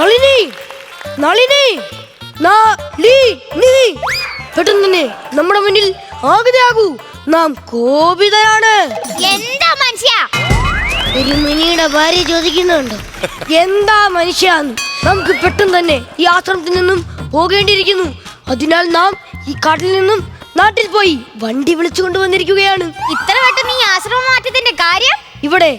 നളിനി നളിനി നളിനി പെട്ടെന്ന് തന്നെ നമ്മുടെ മുന്നിൽ ആകുതയാകൂ നാം കോപിതരാണ് എന്താ മനുഷ്യ? ഒരു മിനിയുടെ ഭാര്യ ചോദിക്കുന്നുണ്ട്. എന്താ മനുഷ്യ? നമുക്ക് പെട്ടെന്ന് തന്നെ ഈ ആശ്രമത്തിൽ നിന്നും പോകേണ്ടിയിരിക്കുന്നു. അതിനാൽ നാം ഈ കാട്ടിൽ നിന്നും നാട്ടിൽ പോയി വണ്ടി വിളിച്ചു കൊണ്ടുവന്നിരിക്കുകയാണ്. ഇത്ര പെട്ടെന്ന് ഈ ആശ്രമം മാറ്റത്തിന്റെ കാര്യം? ഇവിടെ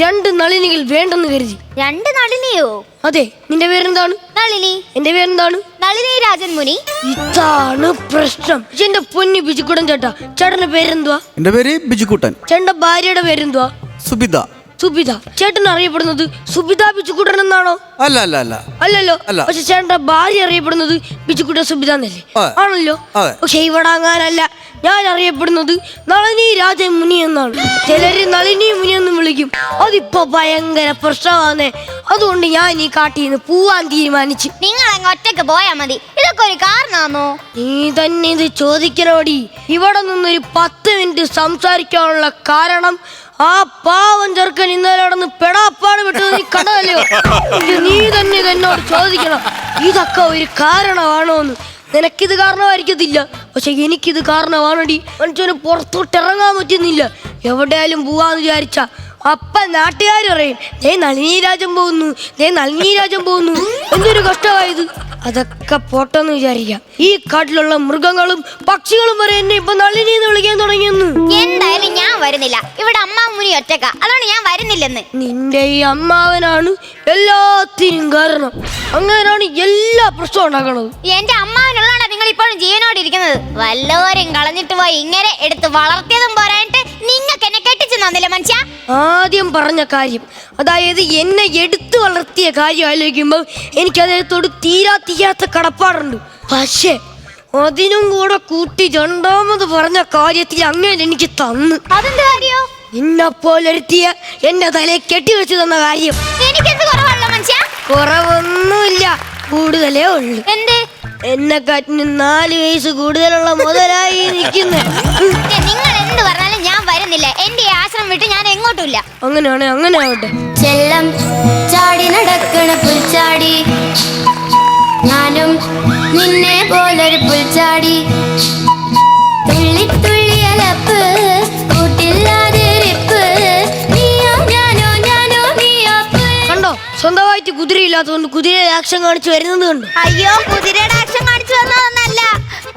രണ്ട് നളിനികൾ വേണ്ടെന്ന് കരുതി. രണ്ട് നളിനിയോ? അതെ നിന്റെ പേരെന്താണ്? നളിനി. എന്റെ പേരെന്താണ്? നളിനി രാജൻ മുനി ഇതാണ് പ്രശ്നം. എന്റെ പൊന്നി ബിജുക്കുടൻ ചേട്ടാ ചേട്ടന്റെ പേരെന്തുവാ? എന്റെ പേര് ബിജുക്കുട്ടൻ. ചേട്ടന്റെ ഭാര്യയുടെ പേരെന്തുവാ? സുബിത. സുബിത ചേട്ടൻ അറിയപ്പെടുന്നത് സുബിത ബിജുക്കുട്ടൻ എന്നാണോ? അല്ല അല്ല അല്ല. അല്ലല്ലോ. അല്ല. പക്ഷെ ചേട്ടന്റെ ഭാര്യ അറിയപ്പെടുന്നത് ബിജുക്കുട്ട സുബിത എന്നല്ലേ? അതെ. ആണല്ലോ. അതെ. പക്ഷെ ഇവിടെ അങ്ങാനല്ല. ഞാൻ അറിയപ്പെടുന്നത് നളിനി രാജമുനി എന്നാണ്. ചിലര് നളിനി മുനി എന്ന് വിളിക്കും. അതിപ്പോ ഭയങ്കര പ്രശ്നമാണ് അതുകൊണ്ട് ഞാൻ ഈ കാട്ടിൽ നിന്ന് പോവാൻ തീരുമാനിച്ചു. നിങ്ങൾ അങ്ങ് ഒറ്റയ്ക്ക് പോയാ മതി. ഇതൊക്കെ ഒരു കാരണമാണോ നീ തന്നെ ഇത് ചോദിക്കണോടി ഇവിടെ നിന്നൊരു പത്ത് മിനിറ്റ് സംസാരിക്കാനുള്ള കാരണം ആ പാവൻ ചെറുക്കൻ ഇന്നലെ നടന്ന് പെടാപ്പാട് വിട്ടത് നീ കണ്ടതല്ലയോ നീ തന്നെ എന്നോട് ചോദിക്കണം. ഇതൊക്കെ ഒരു കാരണമാണോ എന്ന്. നിനക്കിത് കാരണമായിരിക്കത്തില്ല. പക്ഷെ എനിക്കിത് കാരണമാണടി. മനുഷ്യന് പുറത്തോട്ട് ഇറങ്ങാൻ പറ്റുന്നില്ല. എവിടെയാലും പോവാന്ന് വിചാരിച്ച. അപ്പ നാട്ടുകാർ പറയും ദേ നളിനീരാജൻ പോകുന്നു. ദേ നളിനീരാജൻ പോകുന്നു. എന്തൊരു കഷ്ടമായത് അതൊക്കെ പോട്ടെന്ന് വിചാരിക്കാം. ഈ കാട്ടിലുള്ള മൃഗങ്ങളും പക്ഷികളും വരെ എന്നെ ഇപ്പൊ നളിനി എന്ന് വിളിക്കാൻ തുടങ്ങിയെന്ന്. എന്തായാലും ഞാൻ വരുന്നില്ല. ഇവിടെ അമ്മ മുനി ഒറ്റക്ക അതുകൊണ്ട് ഞാൻ വരുന്നില്ലെന്ന്. നിന്റെ ഈ അമ്മാവനാണ് എല്ലാത്തിനും കാരണം. അങ്ങനെയാണ് എല്ലാ പ്രശ്നവും ഉണ്ടാക്കണത്. എന്റെ അമ്മാവനുള്ളതാണ് നിങ്ങൾ ഇപ്പോഴും ജീവനോട് ഇരിക്കുന്നത് വല്ലവരും കളഞ്ഞിട്ട് പോയി ഇങ്ങനെ എടുത്ത് വളർത്തിയതും പോരായിട്ട് നിങ്ങൾക്ക് എന്നെ കെട്ടിച്ചു തന്നില്ല മനുഷ്യ? ആദ്യം പറഞ്ഞ കാര്യം അതായത് എന്നെ എടുത്തു വളർത്തിയ കാര്യം ആലോചിക്കുമ്പോൾ എനിക്ക് അദ്ദേഹത്തോട് തീരാ തീരാത്ത കടപ്പാടുണ്ട്. പക്ഷേ അതിനും കൂടെ കൂട്ടി രണ്ടാമത് പറഞ്ഞ കാര്യത്തിൽ അങ്ങനെ എനിക്ക് തന്നു. അതെന്താ കാര്യോ? നിന്നെ പോലൊരുത്തിയ എന്റെ തലയെ കെട്ടിവെച്ചു തന്ന കാര്യം. എനിക്കെന്ത് കുറവുള്ള മനുഷ്യ? കുറവൊന്നുമില്ല. കൂടുതലേ ഉള്ളു. എന്ത്? എന്നെ കാറ്റിന് നാല് വയസ്സ് കൂടുതലുള്ള മുതലായി നിൽക്കുന്നേ. നിങ്ങൾ എന്ത് പറഞ്ഞാലും ഞാൻ വരുന്നില്ല. എന്റെ ഈ ആശ്രമം വിട്ട് ഞാൻ എങ്ങോട്ടുമില്ല. അങ്ങനെയാണ് അങ്ങനെ ആവട്ടെ ചെല്ലം ചാടി നടക്കണ പുൽച്ചാടി. ഞാനും നിന്നെ പോലൊരു പുൽച്ചാടി. തുള്ളി സ്വന്തമായിട്ട് കുതിരയുടെ കുതിര ആക്ഷൻ കാണിച്ചു വരുന്നത് കണ്ടു. അയ്യോ കുതിരയുടെ ആക്ഷൻ കാണിച്ചു വന്നതൊന്നല്ല.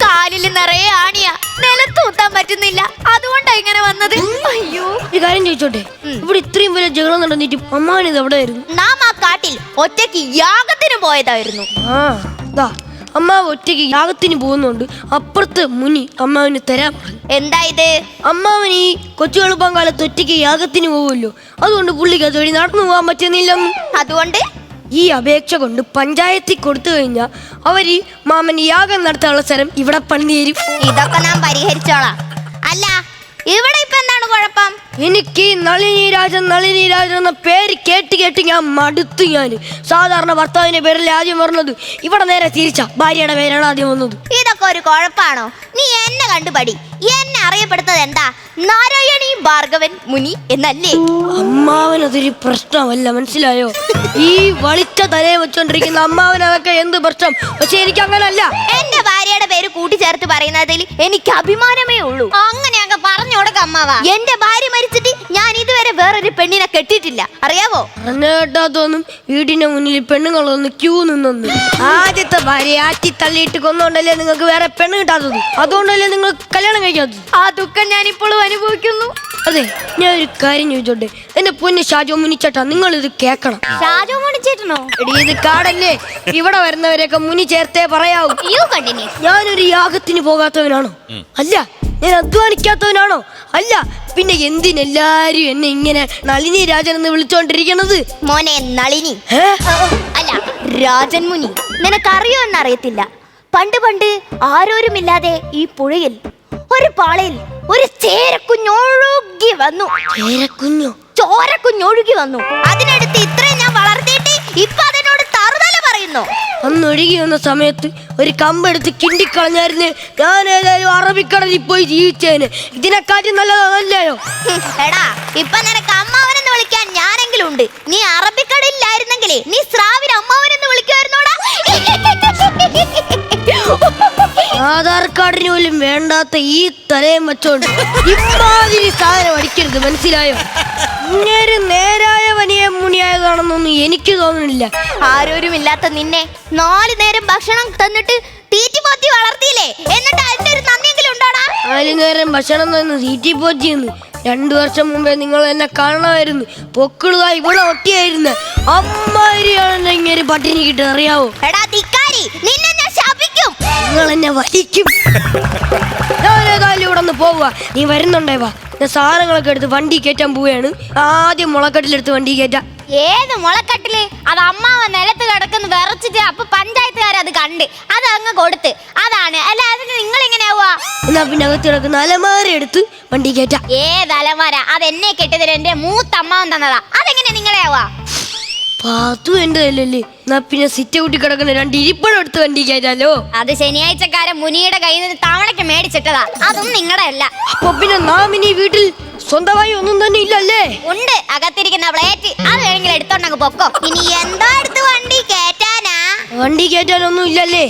കാലിൽ നിറയെ ആണിയാ. നിലത്തൂത്താൻ പറ്റുന്നില്ല. അതുകൊണ്ടാ ഇങ്ങനെ വന്നത്. അയ്യോ. ഒരു കാര്യം ചോദിച്ചോട്ടെ. ഇവിടെ ഇത്രയും വലിയ ജഗളം നടന്നിട്ടും അമ്മാവൻ ഇത് എവിടെ ആയിരുന്നു നാം ആ കാട്ടിൽ ഒറ്റയ്ക്ക് യാഗത്തിന് പോയതായിരുന്നു. ആ ദാ അമ്മാവ് ഒറ്റയ്ക്ക് യാഗത്തിന് പോകുന്നുണ്ട്. അപ്പുറത്ത് മുനി അമ്മാവിന് തരാൻ പറഞ്ഞു. എന്താ ഇത്? അമ്മാവൻ ഈ കൊച്ചു എളുപ്പം കാലത്ത് ഒറ്റയ്ക്ക് യാഗത്തിന് പോകുമല്ലോ അതുകൊണ്ട് പുള്ളിക്ക് അതുവഴി നടന്നു പോകാൻ പറ്റുന്നില്ല അതുകൊണ്ട് ഈ അപേക്ഷ കൊണ്ട് പഞ്ചായത്തിൽ കൊടുത്തു കഴിഞ്ഞാൽ അവർ ഈ മാമൻ യാഗം നടത്താനുള്ള സ്ഥലം ഇവിടെ പണി തരും ഇതൊക്കെ നാം പരിഹരിച്ചോളാം. അല്ല ഇവിടെ ഇപ്പൊ എന്താണ് കുഴപ്പം? എനിക്ക് ഈ നളിനി രാജൻ നളിനി രാജൻ എന്ന പേര് കേട്ട് കേട്ട് ഞാൻ മടുത്തു ഞാൻ സാധാരണ ഭർത്താവിന്റെ പേരിൽ ആദ്യം പറഞ്ഞത്. ഇവിടെ നേരെ തിരിച്ച ഭാര്യയുടെ പേരാണ് ആദ്യം വന്നത്. ഇതൊക്കെ ഒരു കുഴപ്പാണോ? നീ എന്നെ കണ്ടുപടി. എന്നെ അറിയപ്പെടുന്നത് എന്താ? നാരായണി ഭാർഗവൻ മുനി എന്നല്ലേ? അമ്മാവൻ അതൊരു പ്രശ്നമല്ല മനസ്സിലായോ? ഈ വളിച്ച തലയെ വെച്ചോണ്ടിരിക്കുന്ന അമ്മാവൻ അതൊക്കെ എന്ത് പ്രശ്നം? പക്ഷെ എനിക്ക് അങ്ങനല്ല. എന്റെ ഭാര്യയുടെ പേര് കൂട്ടിച്ചേർത്ത് പറയുന്നതിൽ എനിക്ക് അഭിമാനമേ ഉള്ളൂ. അങ്ങനെ അങ്ങ് പറഞ്ഞു കൊടുക്ക അമ്മാവ. എന്റെ ഭാര്യ മരിച്ചിട്ട് ഞാൻ ഇതുവരെ വേറൊരു പെണ്ണിനെ കെട്ടിയിട്ടില്ല. അറിയാവോ? കേട്ടാത്തൊന്നും വീടിന്റെ മുന്നിൽ പെണ്ണുങ്ങളൊന്ന് ക്യൂ നിന്നു ആദ്യത്തെ ഭാര്യ ആറ്റി തള്ളിയിട്ട് കൊന്നുകൊണ്ടല്ലേ നിങ്ങൾക്ക് വേറെ പെണ്ണ് കിട്ടാത്തത്? അതുകൊണ്ടല്ലേ നിങ്ങൾ കല്യാണം കഴിക്കാത്തത്? ആ ദുഃഖം ഞാൻ ഇപ്പോഴും അനുഭവിക്കുന്നു. അതെ ഞാൻ ഒരു കാര്യം ചോദിച്ചോട്ടെ? എന്റെ പൊന്ന് ഷാജോ മുനിച്ചേട്ടാ നിങ്ങൾ ഇത് കേക്കണം ഷാജോ മുനിച്ചേട്ടനോ? എടി ഇത് കാടല്ലേ? ഇവിടെ വരുന്നവരെയൊക്കെ മുനി ചേർത്തേ പറയാവൂ. യു കണ്ടിന്യൂ ഞാനൊരു യാഗത്തിന് പോകാത്തവനാണോ? അല്ല ഞാൻ അധ്വാനിക്കാത്തവനാണോ? അല്ല പിന്നെ എന്തിനെല്ലാരും എന്നെ ഇങ്ങനെ നളിനി രാജൻ എന്ന് വിളിച്ചോണ്ടിരിക്കണത്? മോനെ നളിനി. അല്ല രാജൻ മുനി. നിനക്കറിയോ എന്നറിയത്തില്ല. പണ്ട് പണ്ട് ആരോരുമില്ലാതെ ഈ പുഴയിൽ ഒരു പാളയിൽ ഒരു ചേരക്കുഞ്ഞൊഴുകി വന്നു. ചേരക്കുഞ്ഞോ? ചോരക്കുഞ്ഞൊഴുകി വന്നു. അതിനടുത്ത് ഇത്രയും ഞാൻ വളർത്തിയിട്ട് ഇപ്പൊ അതിനോട് തറുതല പറയുന്നു. അന്ന് ഒഴുകി വന്ന സമയത്ത് ഒരു കമ്പെടുത്ത് കിണ്ടിക്കളഞ്ഞായിരുന്നു. ഞാൻ ഏതായാലും അറബിക്കടലിൽ പോയി ജീവിച്ചേനെ. ഇതിനെക്കാട്ടി നല്ലതല്ലയോ എടാ ഇപ്പൊ നിനക്ക് അമ്മാവനെന്ന് വിളിക്കാൻ ഞാനെങ്കിലും ഉണ്ട്. നീ അറബിക്കടലില്ലായിരുന്നെങ്കിലേ നീ സ്രാവിന് അമ്മാവനെന്ന് വിളിക്കുമായിരുന്നോടാ? ആധാർ കാർഡിന് പോലും വേണ്ടാത്ത ഈ തലയും വെച്ചോണ്ട് ഇമാതിരി സാധനം അടിക്കരുത് മനസ്സിലായോ? ഇങ്ങനെ നേരായ മുനിയായ മുനിയായതാണെന്നൊന്നും എനിക്ക് തോന്നുന്നില്ല ആരോരും ഇല്ലാത്ത നിന്നെ നാല് നേരം ഭക്ഷണം തന്നിട്ട് തീറ്റിപ്പോത്തി വളർത്തിയില്ലേ? എന്നിട്ട് അതിന്റെ ഒരു നന്ദിയെങ്കിലും ഉണ്ടോടാ? നാലു നേരം ഭക്ഷണം തന്നു തീറ്റി പോറ്റിയെന്ന്. രണ്ടു വർഷം മുമ്പേ നിങ്ങൾ എന്നെ കാണണമായിരുന്നു. പൊക്കിളുക ഇവിടെ ഒട്ടിയായിരുന്നു. അമ്മാരിയാണ് ഇങ്ങനെ പട്ടിണി കിട്ടുക അറിയാവോ? എടാ ധിക്കാരി നിന്നെ ഞാൻ ശപിക്കും. നിങ്ങൾ എന്നെ വലിക്കും. പോവുക. നീ വരുന്നുണ്ടേ വാ. ഞാൻ സാധനങ്ങളൊക്കെ എടുത്ത് വണ്ടി കയറ്റാൻ പോവുകയാണ്. ആദ്യം മുളക്കട്ടിലെടുത്ത് വണ്ടി കയറ്റാം. ഏത് മുളക്കട്ടിൽ? അത് അമ്മാവ നിലത്ത് കിടക്കുന്ന വിറച്ചിട്ട് അപ്പൊ പഞ്ചായത്തുകാർ അത് കണ്ട്. അത് അങ്ങ് കൊടുത്ത്. അതാണ്. അല്ല അതിന് നിങ്ങൾ എങ്ങനെയാവുക എന്നാ പിന്നെ അകത്ത് കിടക്കുന്ന അലമാര എടുത്ത് വണ്ടി കയറ്റാം. ഏത് അലമാര? അത് എന്നെ കെട്ടിയതിന് എന്റെ മൂത്തമ്മാവൻ തന്നതാ. അതെങ്ങനെ നിങ്ങളെയാവുക പാത്തു അല്ലല്ലേ എന്നാ പിന്നെ സിറ്റ കൂട്ടി കിടക്കുന്ന രണ്ട് ഇരിപ്പഴം എടുത്ത് വണ്ടി കയറ്റാലോ അത് ശനിയാഴ്ചക്കാരൻ മുനിയുടെ കയ്യിൽ നിന്ന് തവണയ്ക്ക് മേടിച്ചിട്ടതാ. അതൊന്നും നിങ്ങളുടെ അല്ല. അപ്പൊ പിന്നെ നാം ഇനി വീട്ടിൽ സ്വന്തമായി ഒന്നും തന്നെ ഇല്ലല്ലേ? ഉണ്ട്. അകത്തിരിക്കുന്ന പ്ലേറ്റ് അത് വേണമെങ്കിൽ എടുത്തോണ്ടങ്ങ് പൊക്കോ. ഇനി എന്തോ എടുത്ത് വണ്ടി കേറ്റാനാ വണ്ടി കേറ്റാനൊന്നും ഇല്ലല്ലേ?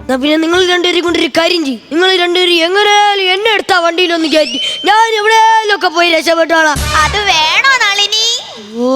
എന്നാ പിന്നെ നിങ്ങൾ രണ്ടുപേരും കൊണ്ടൊരു കാര്യം ചെയ്യും. നിങ്ങൾ രണ്ടുപേരും എങ്ങനെയാലും എന്നെ എടുത്താ വണ്ടിയിലൊന്ന് കയറ്റി. ഞാൻ എവിടെയെങ്കിലും ഒക്കെ പോയി രക്ഷപ്പെട്ടോളാം. അത് വേണോ നളിനി? ഓ!